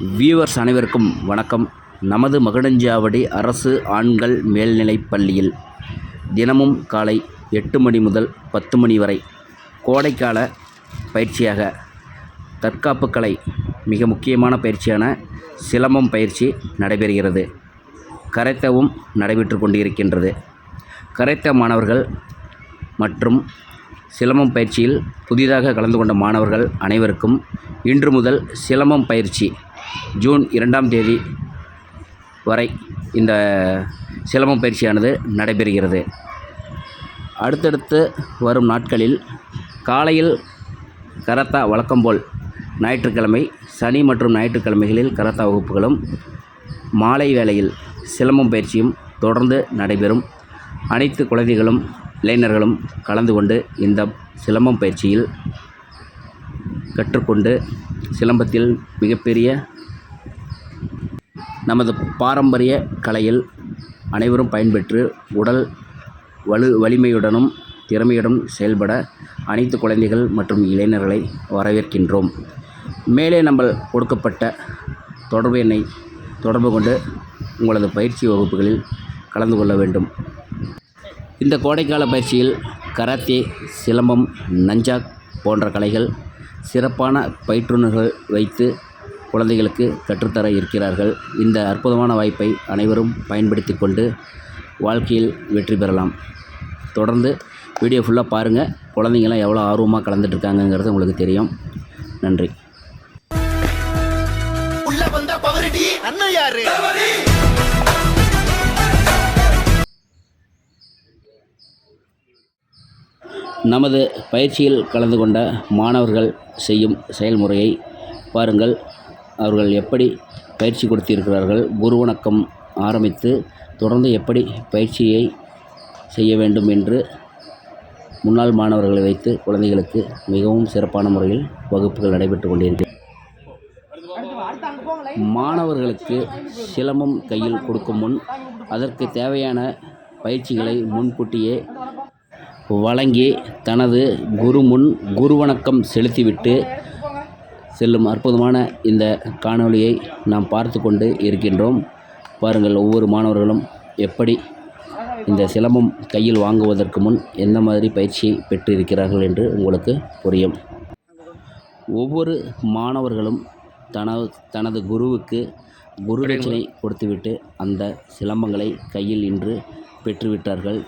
Viewers அனைவருக்கும் வணக்கம். நமது மகுடஞ்சாவடி அரசு ஆண்கள் மேல்நிலைப் பள்ளியில் தினமும் காலை எட்டு மணி முதல் பத்து மணி வரை கோடைக்கால பயிற்சியாக தற்காப்பு கலை மிக முக்கியமான பயிற்சியான சிலம்பம் பயிற்சி நடைபெறுகிறது. கரைத்தவும் நடைபெற்று கொண்டிருக்கின்றது. கரைத்த மாணவர்கள் மற்றும் சிலம்பம் பயிற்சியில் புதிதாக கலந்து கொண்ட மாணவர்கள் அனைவருக்கும் இன்று முதல் சிலம்பம் பயிற்சி ஜூன் இரண்டாம் தேதி வரை இந்த சிலம்பம் பயிற்சியானது நடைபெறுகிறது. அடுத்தடுத்து வரும் நாட்களில் காலையில் கரத்தா வழக்கம்போல் ஞாயிற்றுக்கிழமை சனி மற்றும் ஞாயிற்றுக்கிழமைகளில் கரத்தா வகுப்புகளும் மாலை வேளையில் சிலம்பம் பயிற்சியும் தொடர்ந்து நடைபெறும். அனைத்து குழந்தைகளும் இளைஞர்களும் கலந்து கொண்டு இந்த சிலம்பம் பயிற்சியில் கற்றுக்கொண்டு சிலம்பத்தில் மிகப்பெரிய நமது பாரம்பரிய கலையில் அனைவரும் பயன்பெற்று உடல் வலு வலிமையுடனும் திறமையுடன் செயல்பட அனைத்து குழந்தைகள் மற்றும் இளைஞர்களை வரவேற்கின்றோம். மேலே நம்ம கொடுக்கப்பட்ட தொடர்பு எண்ணை தொடர்பு கொண்டு உங்களது பயிற்சி வகுப்புகளில் கலந்து கொள்ள வேண்டும். இந்த கோடைக்கால பயிற்சியில் கராத்தே சிலம்பம் நஞ்சாக் போன்ற கலைகள் சிறப்பான பயிற்றுநர்கள் வைத்து குழந்தைகளுக்கு கற்றுத்தர இருக்கிறார்கள். இந்த அற்புதமான வாய்ப்பை அனைவரும் பயன்படுத்தி கொண்டு வாழ்க்கையில் வெற்றி பெறலாம். தொடர்ந்து வீடியோ ஃபுல்லாக பாருங்கள் குழந்தைங்களாம் எவ்வளோ ஆர்வமாக கலந்துட்டுருக்காங்கங்கிறது உங்களுக்கு தெரியும். நன்றி. நமது பயிற்சியில் கலந்து கொண்ட மாணவர்கள் செய்யும் செயல்முறையை பாருங்கள். அவர்கள் எப்படி பயிற்சி கொடுத்திருக்கிறார்கள்? குருவணக்கம் ஆரம்பித்து தொடர்ந்து எப்படி பயிற்சியை செய்ய வேண்டும் என்று முன்னாள் மாணவர்களை வைத்து குழந்தைகளுக்கு மிகவும் சிறப்பான முறையில் வகுப்புகள் நடைபெற்று கொண்டிருக்கிறது. மாணவர்களுக்கு சிலம்பம் கையில் கொடுக்கும் முன் அதற்கு தேவையான பயிற்சிகளை முன்கூட்டியே வழங்கி தனது குரு முன் குருவணக்கம் செலுத்திவிட்டு செல்லும் அற்புதமான இந்த காணொளியை நாம் பார்த்து கொண்டு இருக்கின்றோம். பாருங்கள் ஒவ்வொரு மாணவர்களும் எப்படி இந்த சிலம்பம் கையில் வாங்குவதற்கு முன் எந்த மாதிரி பயிற்சியை பெற்றிருக்கிறார்கள் என்று உங்களுக்கு புரியும். ஒவ்வொரு மாணவர்களும் தனது தனது குருவுக்கு குரு தட்சணை கொடுத்துவிட்டு அந்த சிலம்பங்களை கையில் இன்று பெற்றுவிட்டார்கள்.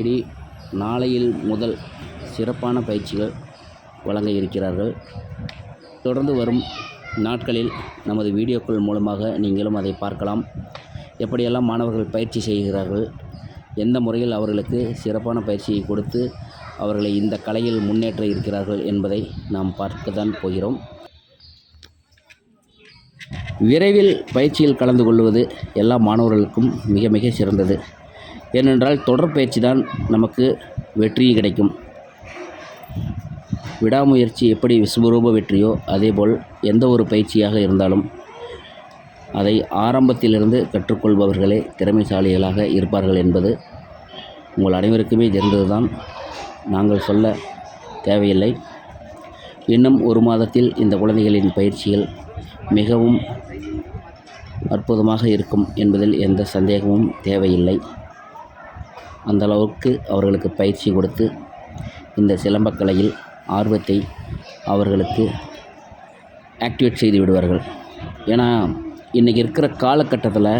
இனி நாளையில் முதல் சிறப்பான பயிற்சிகள் வழங்க இருக்கிறார்கள். தொடர்ந்து வரும் நாட்களில் நமது வீடியோக்கள் மூலமாக நீங்களும் அதை பார்க்கலாம். எப்படியெல்லாம் மாணவர்கள் பயிற்சி செய்கிறார்கள் எந்த முறையில் அவர்களுக்கு சிறப்பான பயிற்சியை கொடுத்து அவர்களை இந்த கலையில் முன்னேற்ற இருக்கிறார்கள் என்பதை நாம் பார்க்க தான் போகிறோம். விரைவில் பயிற்சியில் கலந்து கொள்வது எல்லா மாணவர்களுக்கும் மிக மிக சிறந்தது. ஏனென்றால் தொடர் பயிற்சி தான் நமக்கு வெற்றி கிடைக்கும். விடாமுயற்சி எப்படி விஸ்வரூப வெற்றியோ அதேபோல் எந்த ஒரு பயிற்சியாக இருந்தாலும் அதை ஆரம்பத்திலிருந்து கற்றுக்கொள்பவர்களே திறமைசாலிகளாக இருப்பார்கள் என்பது உங்கள் அனைவருக்குமே தெரிந்ததுதான். நாங்கள் சொல்ல தேவையில்லை. இன்னும் ஒரு மாதத்தில் இந்த குழந்தைகளின் பயிற்சிகள் மிகவும் அற்புதமாக இருக்கும் என்பதில் எந்த சந்தேகமும் தேவையில்லை. அந்த அளவுக்கு அவர்களுக்கு பயிற்சி கொடுத்து இந்த சிலம்பக்கலையில் ஆர்வத்தை அவர்களுக்கு ஆக்டிவேட் செய்து விடுவார்கள். ஏன்னா இன்றைக்கி இருக்கிற காலகட்டத்தில்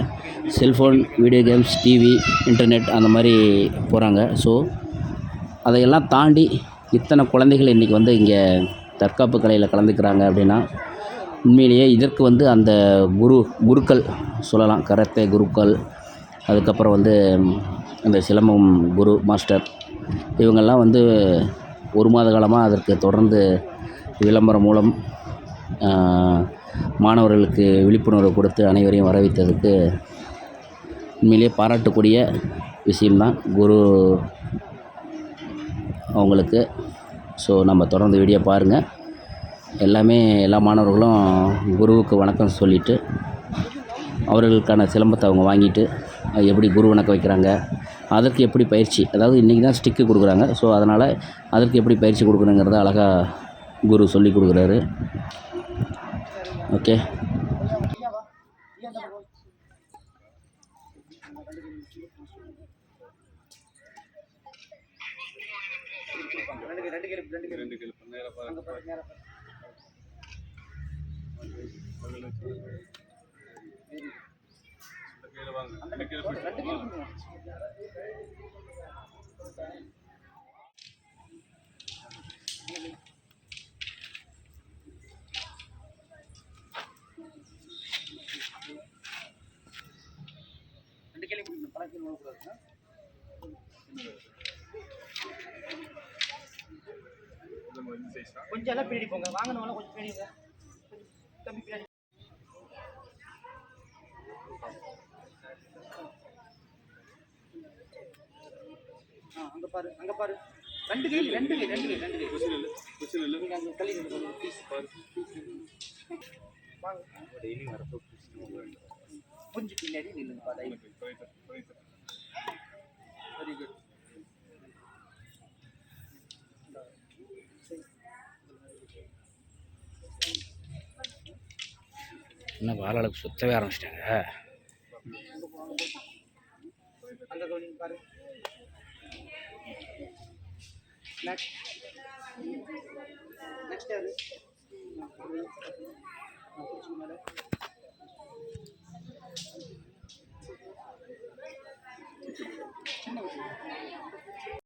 cellphone video games TV internet அந்த மாதிரி போகிறாங்க ஸோ அதையெல்லாம் தாண்டி இத்தனை குழந்தைகள் இன்றைக்கி வந்து இங்கே தற்காப்பு கலையில் கலந்துக்கிறாங்க அப்படின்னா உண்மையிலேயே இதற்கு வந்து அந்த குரு குருக்கள் சொல்லலாம். கரத்தை குருக்கள் அதுக்கப்புறம் வந்து அந்த சிலம்பம் குரு மாஸ்டர் இவங்கெல்லாம் வந்து ஒரு மாத காலமாக அதற்கு தொடர்ந்து விளம்பரம் மூலம் மாணவர்களுக்கு விழிப்புணர்வு கொடுத்து அனைவரையும் வரவைத்ததுக்கு உண்மையிலே பாராட்டக்கூடிய விஷயம்தான். குரு அவங்களுக்கு. ஸோ நம்ம தொடர்ந்து வீடியோ பாருங்கள் எல்லாமே எல்லா மாணவர்களும் குருவுக்கு வணக்கம் சொல்லிவிட்டு அவர்களுக்கான சிலம்பத்தை அவங்க வாங்கிட்டு எப்படி குரு வணக்கம் வைக்கிறாங்க அதற்கு எப்படி பயிற்சி அதாவது இன்றைக்கி தான் ஸ்டிக்கு கொடுக்குறாங்க. ஸோ அதனால் அதற்கு எப்படி பயிற்சி கொடுக்குறங்கிறத அழகாக குரு சொல்லி கொடுக்குறாரு. ஓகே ரெண்டு கை ரெண்டு கை ரெண்டு கை ரெண்டு கிலோ நேரா பாருங்க அங்க பாரு நேரா பாரு இந்த கையில வாங்க அந்த ரெண்டு கிலோ ரெண்டு கை பிடிச்சிக்கோமா? பண்ணுங்க. ரெண்டு கையில பிடிக்கணும் பழக்கம் நோக்கூடாது இந்த மாதிரி இந்த size தான். கொஞ்சம் எல்லாம் பின்னாடி போங்க வாங்கினவங்க கொஞ்சம் பின்னாடி தம்பி பின்னாடி ஆ அங்க பாரு அங்க பாரு. ரெண்டு கை ரெண்டு கை ரெண்டு கை ரெண்டு கை. குச்சி நில்லு, குச்சி நில்லு. நீங்க அங்க தள்ளி நின்னு பாருங்க ப்ளீஸ் பாரு. வாங்க. கொஞ்சம் பின்னாடி நில்லுங்க பா தயவு எனக்கு புரியுது, புரியுது. வெரி குட் என்ன வாழலுக்கு சுத்தவே ஆரம்பிச்சிட்டாங்க? அங்க கவனிங்க பாரு. நெக்ஸ்ட் நெக்ஸ்ட் யாரு ஆ,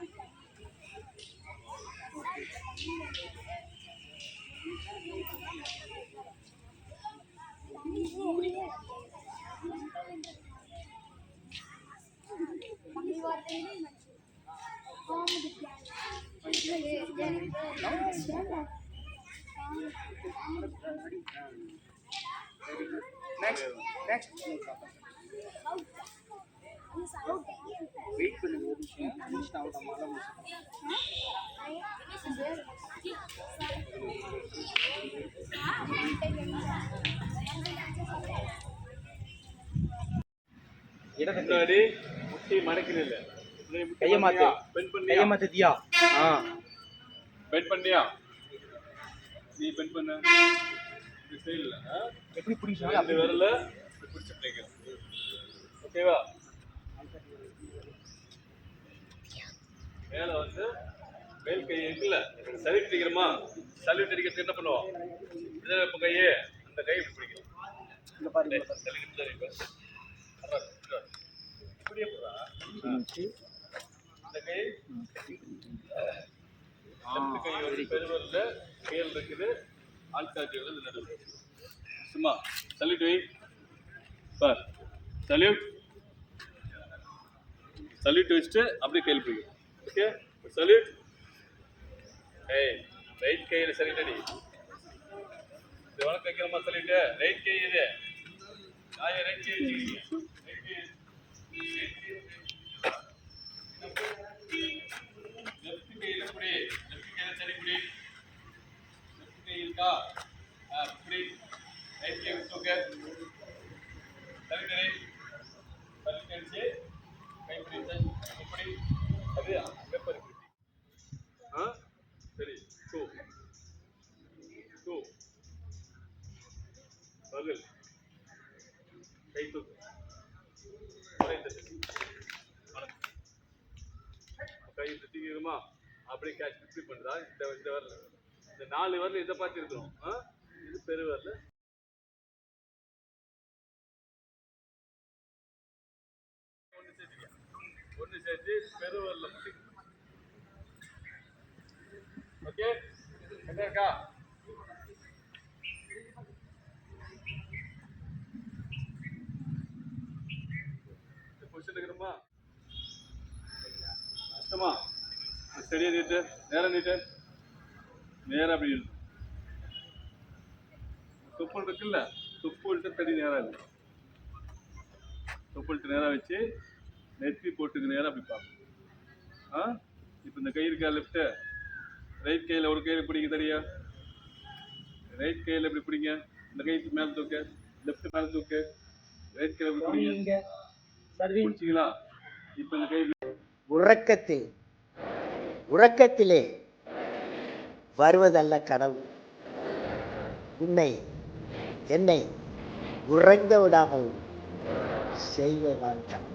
நெக்ஸ்ட் நெக்ஸ்ட் வெயிட் பண்ணுங்க ஒரு நிமிஷம் மாலை முட்டி மடக்கிறது கையை மாத்து? கையை மாத்துதியா ஆ. bend பண்ணியா? நீ bend பண்ணு. எப்படி அப்படி விரல்ல இப்படி பிடிச்சு. ஓகேவா மேல வந்து மேல் கை இருக்குல்ல சல்யூட் அடிக்கிறோமா? சல்யூட் அடிக்கிறதுக்கு என்ன பண்ணுவோம்? இதுல இப்ப கையே அந்த கை இப்படி தெரியும் இப்படியே போறா இந்த கை லெஃப்ட் கை வந்து பெருவரில் மேல் இருக்குது ஆள்காட்டி நடுவு சும்மா சல்யூட் வை. பார். சல்யூட் சல்யூட் வச்சுட்டு அப்படியே கையில் பிடிக்கும். ஓகே? சல்யூட் ஏய் ரைட் கையில் சல்யூட் அடி இது வணக்கம் வைக்கிறோமா சல்யூட்டு ரைட் கை இது நாய ரைட் கை வச்சுக்கிறீங்க சொல்லு கை தூக்கு. கை. தட்டிக்கிறோமா அப்படியே கேட்ச் பிக்ஸி பண்ணுறா இந்த இந்த வரல. இந்த நாலு வரல இதை பார்த்துருக்கணும் இது பெரு வரல. ஒன்று சேர்த்து ஒன்று சேர்த்து பெரு வரல. ஓகே? என்ன இருக்கா? கஷ்டமா ஸ்டடியாக நீட்டு நேரம் நீட்டு. நேரம் அப்படி இழுத்து. துப்புள் இருக்குல்ல துப்புள்கிட்ட தடி நேரம் இல்லை தொப்புள்கிட்ட நேராக வச்சு நெத்தி போட்டுக்கு நேராக அப்படி பார்க்கணும் ஆ? இப்போ இந்த கை இருக்கா லெஃப்ட்டு ரைட் கையில் ஒரு கையில் பிடிங்க தடியா. ரைட் கையில் இப்படி பிடிங்க? இந்த கை மேலே தூக்கு. லெஃப்ட் மேலே தூக்கு. ரைட் கையில் இப்படி பிடிங்க? பிடிச்சிங்களா? இப்போ இந்த கை உறக்கத்தில் உறக்கத்திலே வருவதல்ல கனவு. உன்னை என்னை உறங்க விடாமல் செய்வதான் கனவு